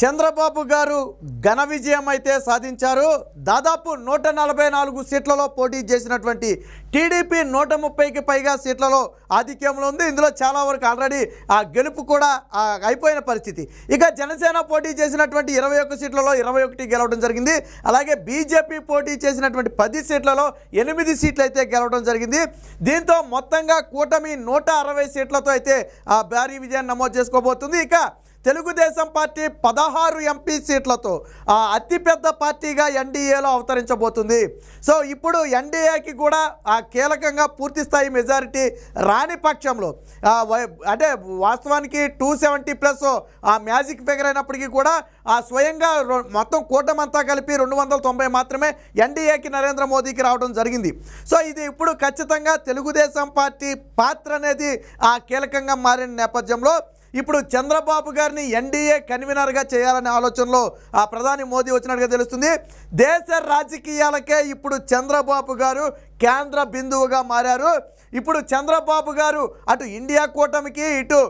చంద్రబాబు గారు ఘన విజయం అయితే సాధించారు. దాదాపు నూట నలభై నాలుగు సీట్లలో పోటీ చేసినటువంటి టీడీపీ నూట ముప్పైకి పైగా సీట్లలో ఆధిక్యంలో ఉంది. ఇందులో చాలా వరకు ఆల్రెడీ ఆ గెలుపు కూడా అయిపోయిన పరిస్థితి. ఇక జనసేన పోటీ చేసినటువంటి ఇరవై ఒక్క సీట్లలో ఇరవై ఒకటి గెలవడం జరిగింది. అలాగే బీజేపీ పోటీ చేసినటువంటి పది సీట్లలో ఎనిమిది సీట్లు అయితే గెలవడం జరిగింది. దీంతో మొత్తంగా కూటమి నూట అరవై సీట్లతో అయితే ఆ భారీ విజయాన్ని నమోదు చేసుకోబోతుంది. ఇక తెలుగుదేశం పార్టీ పదహారు ఎంపీ సీట్లతో ఆ, అతిపెద్ద పార్టీగా ఎన్డీఏలో అవతరించబోతుంది. సో ఇప్పుడు ఎన్డీఏకి కూడా ఆ కీలకంగా పూర్తి స్థాయి మెజారిటీ రాని పక్షంలో అంటే వాస్తవానికి టూ సెవెంటీ ప్లస్ ఆ మ్యాజిక్ ఫిగర్ అయినప్పటికీ కూడా ఆ స్వయంగా మొత్తం కూటమంతా కలిపి రెండు వందల తొంభై మాత్రమే ఎన్డీఏకి నరేంద్ర మోదీకి రావడం జరిగింది. సో ఇది ఇప్పుడు ఖచ్చితంగా తెలుగుదేశం పార్టీ పాత్ర అనేది ఆ కీలకంగా మారిన నేపథ్యంలో ఇప్పుడు చంద్రబాబు గారిని ఎన్డీఏ కన్వీనర్గా చేయాలనే ఆలోచనలో ఆ ప్రధాని మోదీ వచ్చినట్టుగా తెలుస్తుంది. దేశ రాజకీయాలకే ఇప్పుడు చంద్రబాబు గారు కేంద్ర బిందువుగా మారారు. ఇప్పుడు చంద్రబాబు గారు అటు ఇండియా కూటమికి ఇటు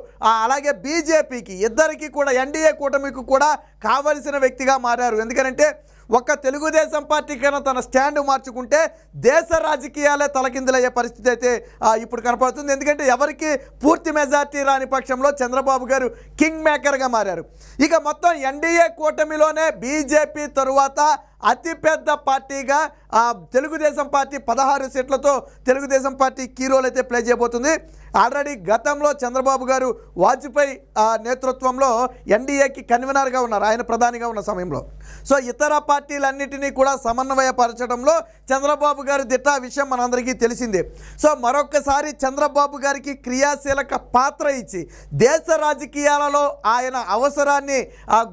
అలాగే బీజేపీకి ఇద్దరికి కూడా ఎన్డీఏ కూటమికి కూడా కావలసిన వ్యక్తిగా మారారు. ఎందుకంటే ఒక్క తెలుగుదేశం పార్టీ కన్నా తన స్టాండ్ మార్చుకుంటే దేశ రాజకీయాలే తలకిందులయ్యే పరిస్థితి అయితే ఇప్పుడు కనపడుతుంది. ఎందుకంటే ఎవరికి పూర్తి మెజార్టీ రాని పక్షంలో చంద్రబాబు గారు కింగ్ మేకర్గా మారారు. ఇక మొత్తం ఎన్డీఏ కూటమిలోనే బీజేపీ తరువాత అతిపెద్ద పార్టీగా తెలుగుదేశం పార్టీ పదహారు సీట్లతో తెలుగుదేశం పార్టీ కీ రోల్ అయితే ప్లే చేయబోతుంది. ఆల్రెడీ గతంలో చంద్రబాబు గారు వాజ్పేయి ఆ, నేతృత్వంలో ఎన్డీఏకి కన్వీనర్గా ఉన్నారు ఆయన ప్రధానిగా ఉన్న సమయంలో. సో ఇతర పార్టీలన్నిటినీ కూడా సమన్వయపరచడంలో చంద్రబాబు గారు దిట్ట విషయం మనందరికీ తెలిసిందే. సో మరొకసారి చంద్రబాబు గారికి క్రియాశీలక పాత్ర ఇచ్చి దేశ రాజకీయాలలో ఆయన అవసరాన్ని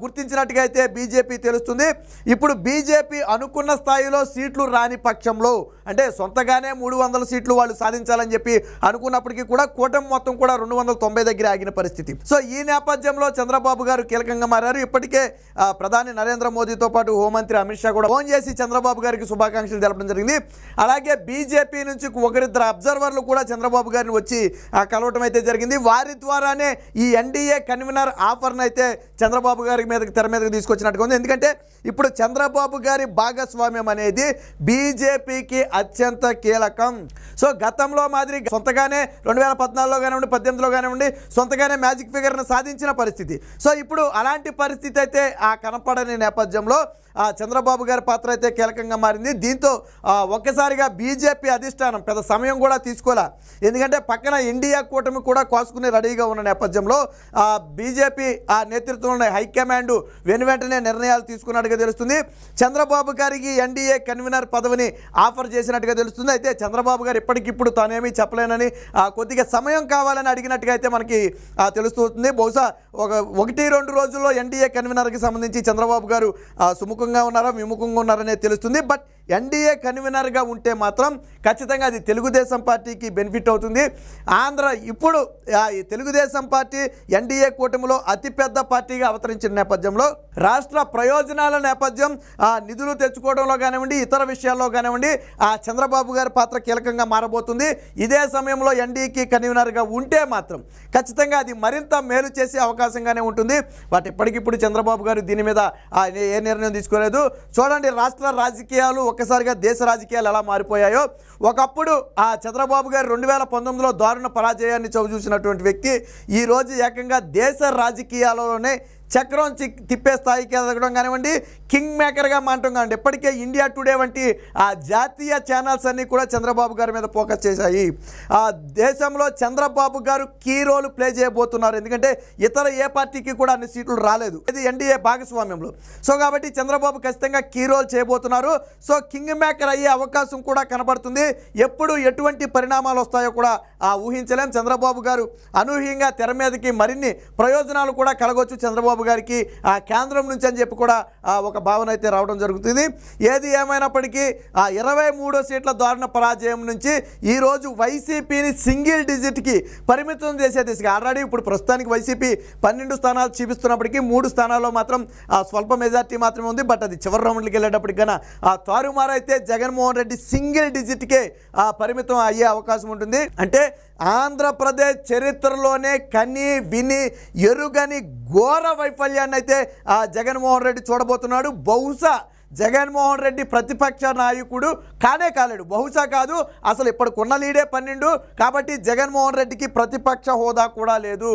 గుర్తించినట్టుగా అయితే బీజేపీ తెలుస్తుంది. ఇప్పుడు బీజేపీ అనుకున్న స్థాయిలో సీట్లు రాని పక్షంలో అంటే సొంతగానే మూడు వందల సీట్లు వాళ్ళు సాధించాలని చెప్పి అనుకున్నప్పటికీ కూడా కూటమి మొత్తం కూడా రెండు వందల తొంభై దగ్గర ఆగిన పరిస్థితి. సో ఈ నేపథ్యంలో చంద్రబాబు గారు కీలకంగా మారారు. ఇప్పటికే ప్రధాని నరేంద్ర మోదీతో పాటు హోంమంత్రి అమిత్ షా కూడా ఫోన్ చేసి చంద్రబాబు గారికి శుభాకాంక్షలు తెలపడం జరిగింది. అలాగే బీజేపీ నుంచి ఒకరిద్దరు అబ్జర్వర్లు కూడా చంద్రబాబు గారిని వచ్చి కలవటం అయితే జరిగింది. వారి ద్వారానే ఈ ఎన్డీఏ కన్వీనర్ ఆఫర్ను అయితే చంద్రబాబు గారి మీద తెర మీదకి తీసుకొచ్చినట్టుగా ఉంది. ఎందుకంటే ఇప్పుడు చంద్రబాబు గారి భాగస్వామ్యం అనేది బీజేపీకి అత్యంత కీలకం. సో గతంలో మాదిరి సొంతగానే రెండు వేల పద్నాలుగులో కానివ్వండి పద్దెనిమిదిలో కానివ్వండి సొంతగానే మ్యాజిక్ ఫిగర్ను సాధించిన పరిస్థితి. సో ఇప్పుడు అలాంటి పరిస్థితి అయితే ఆ కనపడని నేపథ్యంలో చంద్రబాబు గారి పాత్ర అయితే కీలకంగా మారింది. దీంతో ఒక్కసారిగా బీజేపీ అధిష్టానం పెద్ద సమయం కూడా తీసుకోలే. ఎందుకంటే పక్కన ఇండియా కూటమి కూడా కోసుకుని రెడీగా ఉన్న నేపథ్యంలో ఆ బీజేపీ ఆ నేతృత్వంలో హైకమాండ్ వెను వెంటనే నిర్ణయాలు తీసుకున్నట్టుగా తెలుస్తుంది. చంద్రబాబు గారికి ఎన్డీఏ కన్వీనర్ పదవిని ఆఫర్ చేసినట్టుగా తెలుస్తుంది. అయితే చంద్రబాబు గారు ఇప్పటికిప్పుడు తానేమీ చెప్పలేనని కొద్దిగా సమయం కావాలని అడిగినట్టుగా అయితే మనకి తెలుస్తుంది బహుశా ఒక ఒకటి రెండు రోజుల్లో ఎన్డీఏ కన్వీనర్కి సంబంధించి చంద్రబాబు గారు ఆ, సుముఖంగా ఉన్నారా విముఖంగా ఉన్నారనే తెలుస్తుంది. బట్ ఎన్డీఏ కన్వీనర్గా ఉంటే మాత్రం ఖచ్చితంగా అది తెలుగుదేశం పార్టీకి బెనిఫిట్ అవుతుంది. ఆంధ్ర ఇప్పుడు ఈ తెలుగుదేశం పార్టీ ఎన్డీఏ కూటమిలో అతిపెద్ద పార్టీగా అవతరించిన నేపథ్యంలో రాష్ట్ర ప్రయోజనాల నేపథ్యం ఆ, నిధులు తెచ్చుకోవడంలో కానివ్వండి ఇతర విషయాల్లో కానివ్వండి ఆ చంద్రబాబు గారి పాత్ర కీలకంగా మారబోతుంది. ఇదే సమయంలో ఎన్డీఏకి కన్వీనర్గా ఉంటే మాత్రం ఖచ్చితంగా అది మరింత మేలు చేసే అవకాశంగానే ఉంటుంది. బట్ ఇప్పటికిప్పుడు చంద్రబాబు గారు దీని మీద ఏ- ఏ నిర్ణయం తీసుకోలేదు. చూడండి రాష్ట్ర రాజకీయాలు ఒక్కసారిగా దేశ రాజకీయాలు ఎలా మారిపోయాయో ఒకప్పుడు ఆ చంద్రబాబు గారు రెండు వేల పంతొమ్మిదిలో దారుణ పరాజయాన్ని చవిచూసినటువంటి వ్యక్తి ఈరోజు ఏకంగా దేశ రాజకీయాలలోనే చక్రం చి- తిప్పే స్థాయికి ఎదగడం కానివ్వండి కింగ్ మేకర్గా మారటం కానివ్వండి ఇప్పటికే ఇండియా టుడే వంటి ఆ జాతీయ ఛానల్స్ అన్నీ కూడా చంద్రబాబు గారి మీద ఫోకస్ చేశాయి. ఆ దేశంలో చంద్రబాబు గారు కీ రోల్ ప్లే చేయబోతున్నారు. ఎందుకంటే ఇతర ఏ పార్టీకి కూడా అన్ని సీట్లు రాలేదు. ఇది ఎన్డీఏ భాగస్వామ్యంలో. సో కాబట్టి చంద్రబాబు ఖచ్చితంగా కీ రోల్ చేయబోతున్నారు. సో కింగ్ మేకర్ అయ్యే అవకాశం కూడా కనబడుతుంది. ఎప్పుడు ఎటువంటి పరిణామాలు వస్తాయో కూడా ఆ ఊహించలేం. చంద్రబాబు గారు అనూహ్యంగా తెర మీదకి మరిన్ని ప్రయోజనాలు కూడా కలగవచ్చు చంద్రబాబు గారికి ఆ కేంద్రం నుంచి అని చెప్పి కూడా ఒక భావన అయితే రావడం జరుగుతుంది. ఏది ఏమైనప్పటికీ ఆ ఇరవై మూడో సీట్ల దారుణ పరాజయం నుంచి ఈరోజు వైసీపీని సింగిల్ డిజిట్కి పరిమితం చేసే దిశగా ఆల్రెడీ ఇప్పుడు ప్రస్తుతానికి వైసీపీ పన్నెండు స్థానాలు చూపిస్తున్నప్పటికీ మూడు స్థానాల్లో మాత్రం ఆ స్వల్ప మెజార్టీ మాత్రమే ఉంది. బట్ అది చివరి రౌండ్కి వెళ్ళేటప్పటికి కన్నా ఆ తారుమారు అయితే జగన్మోహన్ రెడ్డి సింగిల్ డిజిట్కే ఆ పరిమితం అయ్యే అవకాశం ఉంటుంది. అంటే ఆంధ్రప్రదేశ్ చరిత్రలోనే కని విని ఎరుగని ఘోర వైఫల్యాన్ని అయితే ఆ జగన్మోహన్ రెడ్డి చూడబోతున్నాడు. బహుశా జగన్మోహన్ రెడ్డి ప్రతిపక్ష నాయకుడు కానే కాలేడు. బహుశా కాదు అసలు ఇప్పటికున్న లీడే పన్నెండు కాబట్టి జగన్మోహన్ రెడ్డికి ప్రతిపక్ష హోదా కూడా లేదు.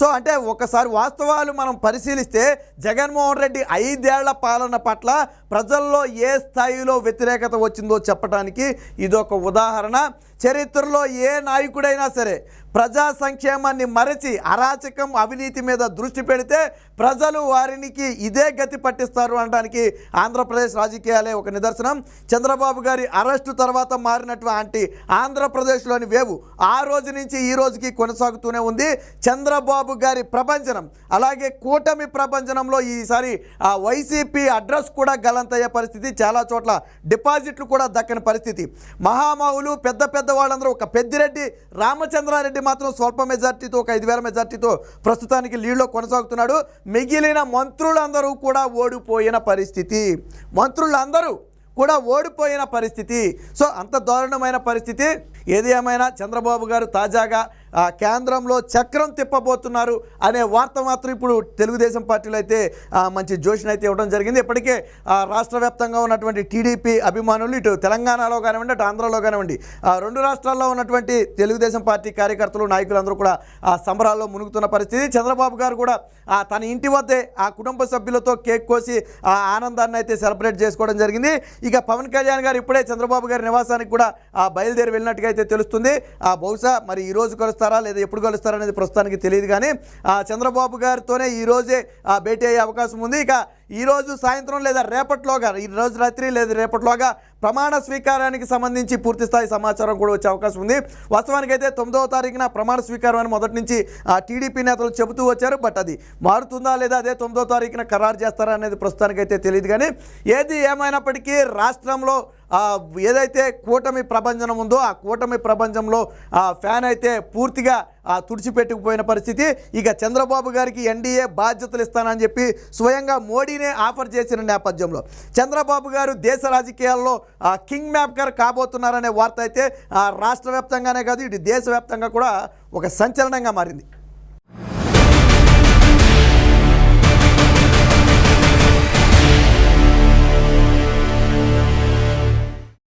సో అంటే ఒకసారి వాస్తవాలు మనం పరిశీలిస్తే జగన్మోహన్ రెడ్డి ఐదేళ్ళ పాలన పట్ల ప్రజల్లో ఏ స్థాయిలో వ్యతిరేకత వచ్చిందో చెప్పడానికి ఇదొక ఉదాహరణ. చరిత్రలో ఏ నాయకుడైనా సరే ప్రజా సంక్షేమాన్ని మరచి అరాచకం అవినీతి మీద దృష్టి పెడితే ప్రజలు వారికి ఇదే గతి పట్టిస్తారు అనడానికి ఆంధ్రప్రదేశ్ రాజకీయాలే ఒక నిదర్శనం. చంద్రబాబు గారి అరెస్టు తర్వాత మారినటువంటి ఆంధ్రప్రదేశ్లోని వేవు ఆ రోజు నుంచి ఈ రోజుకి కొనసాగుతూనే ఉంది. చంద్రబాబు గారి ప్రపంచనం అలాగే కూటమి ప్రపంచనంలో ఈసారి ఆ వైసీపీ అడ్రస్ కూడా గలంతయ్యే పరిస్థితి. చాలా చోట్ల డిపాజిట్లు కూడా దక్కని పరిస్థితి. మహామావులు పెద్ద పెద్ద వాళ్ళందరూ ఒక పెద్దిరెడ్డి రామచంద్రారెడ్డి మాత్రం స్వల్ప మెజార్టీతో ఒక ఐదు వేల మెజార్టీతో ప్రస్తుతానికి లీడ్లో కొనసాగుతున్నాడు. మిగిలిన మంత్రులందరూ కూడా ఓడిపోయిన పరిస్థితి. మంత్రులందరూ కూడా ఓడిపోయిన పరిస్థితి. సో అంత దారుణమైన పరిస్థితి. ఏది ఏమైనా చంద్రబాబు గారు తాజాగా కేంద్రంలో చక్రం తిప్పబోతున్నారు అనే వార్త మాత్రం ఇప్పుడు తెలుగుదేశం పార్టీలో అయితే మంచి జోషిని అయితే ఇవ్వడం జరిగింది. ఇప్పటికే ఆ, రాష్ట్ర వ్యాప్తంగా ఉన్నటువంటి టీడీపీ అభిమానులు ఇటు తెలంగాణలో కానివ్వండి అటు ఆంధ్రలో కానివ్వండి ఆ, రెండు రాష్ట్రాల్లో ఉన్నటువంటి తెలుగుదేశం పార్టీ కార్యకర్తలు నాయకులందరూ కూడా ఆ సంబరాల్లో మునుగుతున్న పరిస్థితి. చంద్రబాబు గారు కూడా తన ఇంటి వద్దే ఆ కుటుంబ సభ్యులతో కేక్ కోసి ఆ ఆనందాన్ని అయితే సెలబ్రేట్ చేసుకోవడం జరిగింది. ఇక పవన్ కళ్యాణ్ గారు ఇప్పుడే చంద్రబాబు గారి నివాసానికి కూడా బయలుదేరి వెళ్ళినట్టుగా అయితే తెలుస్తుంది. ఆ బహుశా మరి ఈ రోజు కలుస్తారా లేదా ఎప్పుడు కలుస్తారా అనేది ప్రస్తుతానికి తెలియదు కానీ చంద్రబాబు గారితోనే ఈరోజే భేటీ అయ్యే అవకాశం ఉంది. ఇక ఈరోజు సాయంత్రం లేదా రేపట్లోగా ఈ రోజు రాత్రి లేదా రేపట్లోగా ప్రమాణ స్వీకారానికి సంబంధించి పూర్తిస్థాయి సమాచారం కూడా వచ్చే అవకాశం ఉంది. వాస్తవానికి అయితే తొమ్మిదవ తారీఖున ప్రమాణ స్వీకారం అని మొదటి నుంచి ఆ టీడీపీ నేతలు చెబుతూ వచ్చారు. బట్ అది మారుతుందా లేదా అదే తొమ్మిదో తారీఖున ఖరారు చేస్తారా అనేది ప్రస్తుతానికి అయితే తెలియదు కానీ ఏది ఏమైనప్పటికీ రాష్ట్రంలో ఏదైతే కూటమి ప్రభంజనం ఉందో ఆ కూటమి ప్రభంజంలో ఆ ఫ్యాన్ అయితే పూర్తిగా ఆ, తుడిచిపెట్టుకుపోయిన పరిస్థితి. ఇక చంద్రబాబు గారికి ఎన్డీఏ బాధ్యతలు ఇస్తానని చెప్పి స్వయంగా మోడీనే ఆఫర్ చేసిన నేపథ్యంలో. చంద్రబాబు గారు దేశ రాజకీయాల్లో ఆ, కింగ్ మ్యాప్కర్ కాబోతున్నారనే వార్త అయితే ఆ, రాష్ట్ర వ్యాప్తంగానే కాదు ఇటు దేశవ్యాప్తంగా కూడా ఒక సంచలనంగా మారింది.